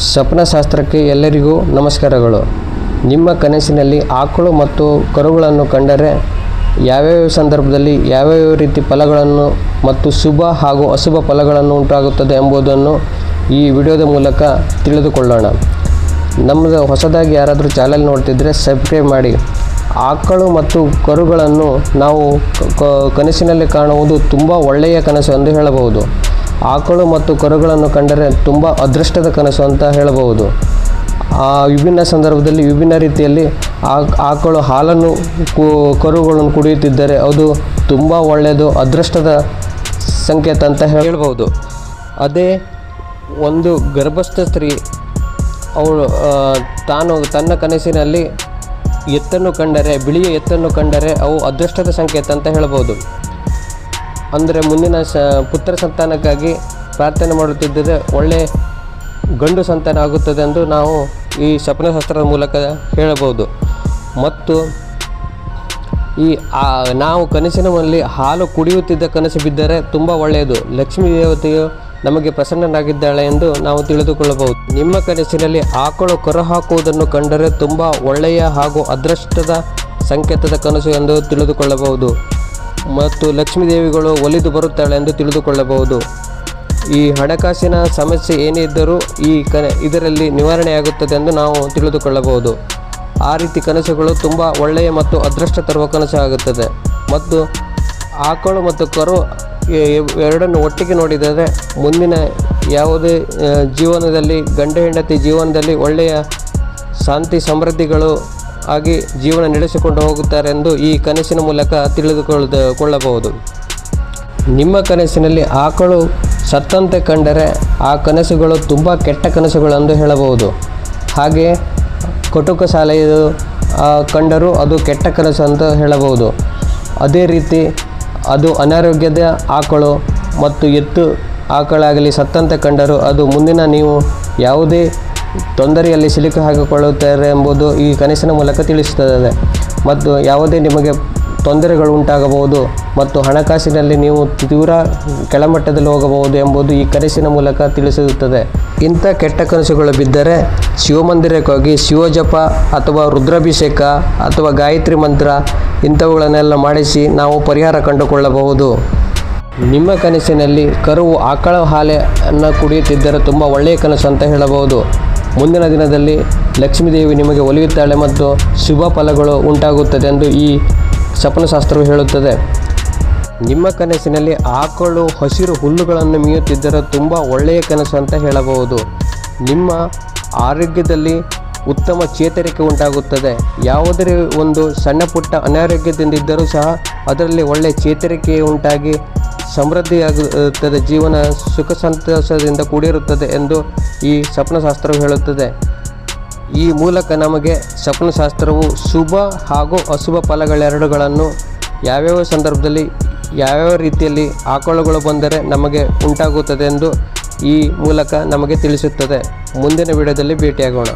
ಸ್ವಪ್ನಶಾಸ್ತ್ರಕ್ಕೆ ಎಲ್ಲರಿಗೂ ನಮಸ್ಕಾರಗಳು. ನಿಮ್ಮ ಕನಸಿನಲ್ಲಿ ಆಕಳು ಮತ್ತು ಕರುಗಳನ್ನು ಕಂಡರೆ ಯಾವ್ಯಾವ ಸಂದರ್ಭದಲ್ಲಿ ಯಾವ್ಯಾವ ರೀತಿ ಫಲಗಳನ್ನು ಮತ್ತು ಶುಭ ಹಾಗೂ ಅಶುಭ ಫಲಗಳನ್ನು ಉಂಟಾಗುತ್ತದೆ ಎಂಬುದನ್ನು ಈ ವಿಡಿಯೋದ ಮೂಲಕ ತಿಳಿದುಕೊಳ್ಳೋಣ. ನಮ್ಮದು ಹೊಸದಾಗಿ ಯಾರಾದರೂ ಚಾನಲ್ ನೋಡ್ತಿದ್ರೆ ಸಬ್ಸ್ಕ್ರೈಬ್ ಮಾಡಿ. ಆಕಳು ಮತ್ತು ಕರುಗಳನ್ನು ನಾವು ಕನಸಿನಲ್ಲಿ ಕಾಣುವುದು ತುಂಬ ಒಳ್ಳೆಯ ಕನಸು ಎಂದು ಹೇಳಬಹುದು. ಆಕಳು ಮತ್ತು ಕರುಗಳನ್ನು ಕಂಡರೆ ತುಂಬ ಅದೃಷ್ಟದ ಕನಸು ಅಂತ ಹೇಳಬಹುದು. ಆ ವಿಭಿನ್ನ ಸಂದರ್ಭದಲ್ಲಿ ವಿಭಿನ್ನ ರೀತಿಯಲ್ಲಿ ಆಕಳು ಹಾಲನ್ನು ಕರುಗಳನ್ನು ಕುಡಿಯುತ್ತಿದ್ದರೆ ಅದು ತುಂಬ ಒಳ್ಳೆಯದು, ಅದೃಷ್ಟದ ಸಂಕೇತ ಅಂತ ಹೇಳಬಹುದು. ಅದೇ ಒಂದು ಗರ್ಭಸ್ಥ ಸ್ತ್ರೀ ಅವಳು ತಾನು ತನ್ನ ಕನಸಿನಲ್ಲಿ ಎತ್ತನ್ನು ಕಂಡರೆ, ಬಿಳಿಯ ಎತ್ತನ್ನು ಕಂಡರೆ ಅವು ಅದೃಷ್ಟದ ಸಂಕೇತ ಅಂತ ಹೇಳ್ಬೋದು ಅಂದರೆ ಮುಂದಿನ ಸ ಪುತ್ರ ಸಂತಾನಕ್ಕಾಗಿ ಪ್ರಾರ್ಥನೆ ಮಾಡುತ್ತಿದ್ದರೆ ಒಳ್ಳೆ ಗಂಡು ಸಂತಾನ ಆಗುತ್ತದೆ ಎಂದು ನಾವು ಈ ಸ್ವಪ್ನಶಾಸ್ತ್ರದ ಮೂಲಕ ಹೇಳಬಹುದು. ಮತ್ತು ಈ ನಾವು ಕನಸಿನಲ್ಲಿ ಹಾಲು ಕುಡಿಯುತ್ತಿದ್ದ ಕನಸು ಬಿದ್ದರೆ ತುಂಬ ಒಳ್ಳೆಯದು. ಲಕ್ಷ್ಮೀ ದೇವತೆಯು ನಮಗೆ ಪ್ರಸನ್ನನಾಗಿದ್ದಾಳೆ ಎಂದು ನಾವು ತಿಳಿದುಕೊಳ್ಳಬಹುದು. ನಿಮ್ಮ ಕನಸಿನಲ್ಲಿ ಆಕಳು ಕರು ಹಾಕುವುದನ್ನು ಕಂಡರೆ ತುಂಬ ಒಳ್ಳೆಯ ಹಾಗೂ ಅದೃಷ್ಟದ ಸಂಕೇತದ ಕನಸು ಎಂದು ತಿಳಿದುಕೊಳ್ಳಬಹುದು. ಮತ್ತು ಲಕ್ಷ್ಮೀ ದೇವಿಗಳು ಒಲಿದು ಬರುತ್ತಾಳೆ ಎಂದು ತಿಳಿದುಕೊಳ್ಳಬಹುದು. ಈ ಹಣಕಾಸಿನ ಸಮಸ್ಯೆ ಏನೇ ಇದ್ದರೂ ಈ ಕ ಇದರಲ್ಲಿ ನಿವಾರಣೆಯಾಗುತ್ತದೆ ಎಂದು ನಾವು ತಿಳಿದುಕೊಳ್ಳಬಹುದು. ಆ ರೀತಿ ಕನಸುಗಳು ತುಂಬ ಒಳ್ಳೆಯ ಮತ್ತು ಅದೃಷ್ಟ ತರುವ ಕನಸು ಆಗುತ್ತದೆ. ಮತ್ತು ಆಕಳು ಮತ್ತು ಕರು ಎರಡನ್ನು ಒಟ್ಟಿಗೆ ನೋಡಿದರೆ ಮುಂದಿನ ಯಾವುದೇ ಜೀವನದಲ್ಲಿ ಗಂಡ ಹೆಂಡತಿ ಜೀವನದಲ್ಲಿ ಒಳ್ಳೆಯ ಶಾಂತಿ, ಸಮೃದ್ಧಿಗಳು ಆಗಿ ಜೀವನ ನಡೆಸಿಕೊಂಡು ಹೋಗುತ್ತಾರೆ ಎಂದು ಈ ಕನಸಿನ ಮೂಲಕ ತಿಳಿದುಕೊಳ್ಳಬಹುದು ಕೊಳ್ಳಬಹುದು. ನಿಮ್ಮ ಕನಸಿನಲ್ಲಿ ಆಕಳು ಸತ್ತಂತೆ ಕಂಡರೆ ಆ ಕನಸುಗಳು ತುಂಬ ಕೆಟ್ಟ ಕನಸುಗಳೆಂದು ಹೇಳಬಹುದು. ಹಾಗೆ ಕಟುಕ ಸಾಲೆಯು ಕಂಡರೂ ಅದು ಕೆಟ್ಟ ಕನಸು ಅಂತ ಹೇಳಬಹುದು. ಅದೇ ರೀತಿ ಅದು ಅನಾರೋಗ್ಯದ ಆಕಳು ಮತ್ತು ಎತ್ತು ಆಕಳಾಗಲಿ ಸತ್ತಂತೆ ಕಂಡರೂ ಅದು ಮುಂದಿನ ನೀವು ಯಾವುದೇ ತೊಂದರೆಯಲ್ಲಿ ಸಿಲುಕಿ ಹಾಕಿಕೊಳ್ಳುತ್ತಾರೆ ಎಂಬುದು ಈ ಕನಸಿನ ಮೂಲಕ ತಿಳಿಸುತ್ತದೆ. ಮತ್ತು ಯಾವುದೇ ನಿಮಗೆ ತೊಂದರೆಗಳು ಉಂಟಾಗಬಹುದು ಮತ್ತು ಹಣಕಾಸಿನಲ್ಲಿ ನೀವು ತೀವ್ರ ಕೆಳಮಟ್ಟದಲ್ಲಿ ಹೋಗಬಹುದು ಎಂಬುದು ಈ ಕನಸಿನ ಮೂಲಕ ತಿಳಿಸುತ್ತದೆ. ಇಂಥ ಕೆಟ್ಟ ಕನಸುಗಳು ಬಿದ್ದರೆ ಶಿವಮಂದಿರಕ್ಕೆ ಹೋಗಿ ಶಿವಜಪ ಅಥವಾ ರುದ್ರಾಭಿಷೇಕ ಅಥವಾ ಗಾಯತ್ರಿ ಮಂತ್ರ ಇಂಥವುಗಳನ್ನೆಲ್ಲ ಮಾಡಿಸಿ ನಾವು ಪರಿಹಾರ ಕಂಡುಕೊಳ್ಳಬಹುದು. ನಿಮ್ಮ ಕನಸಿನಲ್ಲಿ ಕರುವು ಆಕಳ ಹಾಲೆಯನ್ನು ಕುಡಿಯುತ್ತಿದ್ದರೆ ತುಂಬ ಒಳ್ಳೆಯ ಕನಸು ಅಂತ ಹೇಳಬಹುದು. ಮುಂದಿನ ದಿನದಲ್ಲಿ ಲಕ್ಷ್ಮೀದೇವಿ ನಿಮಗೆ ಒಲಿಯುತ್ತಾಳೆ ಮತ್ತು ಶುಭ ಫಲಗಳು ಉಂಟಾಗುತ್ತದೆ ಎಂದು ಈ ಸಪನಶಾಸ್ತ್ರವು ಹೇಳುತ್ತದೆ. ನಿಮ್ಮ ಕನಸಿನಲ್ಲಿ ಆಕಳು ಹಸಿರು ಹುಲ್ಲುಗಳನ್ನು ಮೀಯುತ್ತಿದ್ದರೆ ತುಂಬ ಒಳ್ಳೆಯ ಕನಸು ಅಂತ ಹೇಳಬಹುದು. ನಿಮ್ಮ ಆರೋಗ್ಯದಲ್ಲಿ ಉತ್ತಮ ಚೇತರಿಕೆ ಉಂಟಾಗುತ್ತದೆ. ಯಾವುದೇ ಒಂದು ಸಣ್ಣ ಪುಟ್ಟ ಅನಾರೋಗ್ಯದಿಂದಿದ್ದರೂ ಸಹ ಅದರಲ್ಲಿ ಒಳ್ಳೆಯ ಚೇತರಿಕೆ ಉಂಟಾಗಿ ಸಮೃದ್ಧಿಯಾಗುತ್ತದೆ, ಜೀವನ ಸುಖ ಸಂತೋಷದಿಂದ ಕೂಡಿರುತ್ತದೆ ಎಂದು ಈ ಸ್ವಪ್ನಶಾಸ್ತ್ರವು ಹೇಳುತ್ತದೆ. ಈ ಮೂಲಕ ನಮಗೆ ಸ್ವಪ್ನಶಾಸ್ತ್ರವು ಶುಭ ಹಾಗೂ ಅಶುಭ ಫಲಗಳೆರಡುಗಳನ್ನು ಯಾವ್ಯಾವ ಸಂದರ್ಭದಲ್ಲಿ, ಯಾವ್ಯಾವ ರೀತಿಯಲ್ಲಿ ಆಕಳುಗಳು ಬಂದರೆ ನಮಗೆ ಉಂಟಾಗುತ್ತದೆ ಎಂದು ಈ ಮೂಲಕ ನಮಗೆ ತಿಳಿಸುತ್ತದೆ. ಮುಂದಿನ ವಿಡಿಯೋದಲ್ಲಿ ಭೇಟಿಯಾಗೋಣ.